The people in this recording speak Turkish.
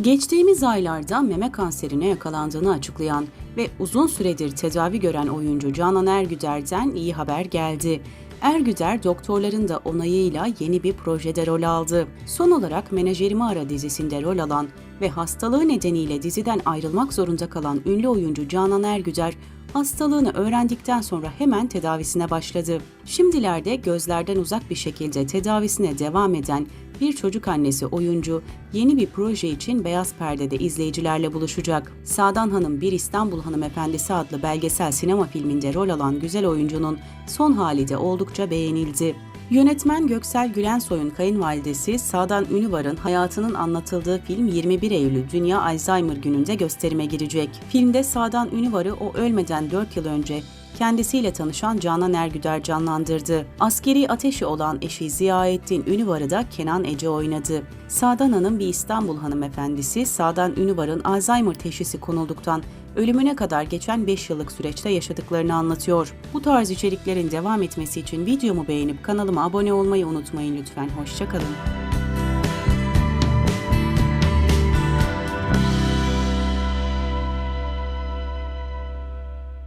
Geçtiğimiz aylarda meme kanserine yakalandığını açıklayan ve uzun süredir tedavi gören oyuncu Canan Ergüder'den iyi haber geldi. Ergüder doktorların da onayıyla yeni bir projede rol aldı. Son olarak Menajerimi Ara dizisinde rol alan ve hastalığı nedeniyle diziden ayrılmak zorunda kalan ünlü oyuncu Canan Ergüder hastalığını öğrendikten sonra hemen tedavisine başladı. Şimdilerde gözlerden uzak bir şekilde tedavisine devam eden bir çocuk annesi oyuncu yeni bir proje için Beyaz Perde'de izleyicilerle buluşacak. Sadan Hanım Bir İstanbul Hanımefendisi adlı belgesel sinema filminde rol alan güzel oyuncunun son hali de oldukça beğenildi. Yönetmen Göksel Gülensoy'un kayınvalidesi Sadan Ünüvar'ın hayatının anlatıldığı film 21 Eylül Dünya Alzheimer Günü'nde gösterime girecek. Filmde Sadan Ünüvar'ı o ölmeden 4 yıl önce kendisiyle tanışan Canan Ergüder canlandırdı. Askeri ateşi olan eşi Ziyaettin Ünüvar'ı da Kenan Ece oynadı. Sadan Hanım bir İstanbul hanımefendisi, Sadan Ünüvar'ın Alzheimer teşhisi konulduktan ölümüne kadar geçen 5 yıllık süreçte yaşadıklarını anlatıyor. Bu tarz içeriklerin devam etmesi için videomu beğenip kanalıma abone olmayı unutmayın lütfen. Hoşçakalın.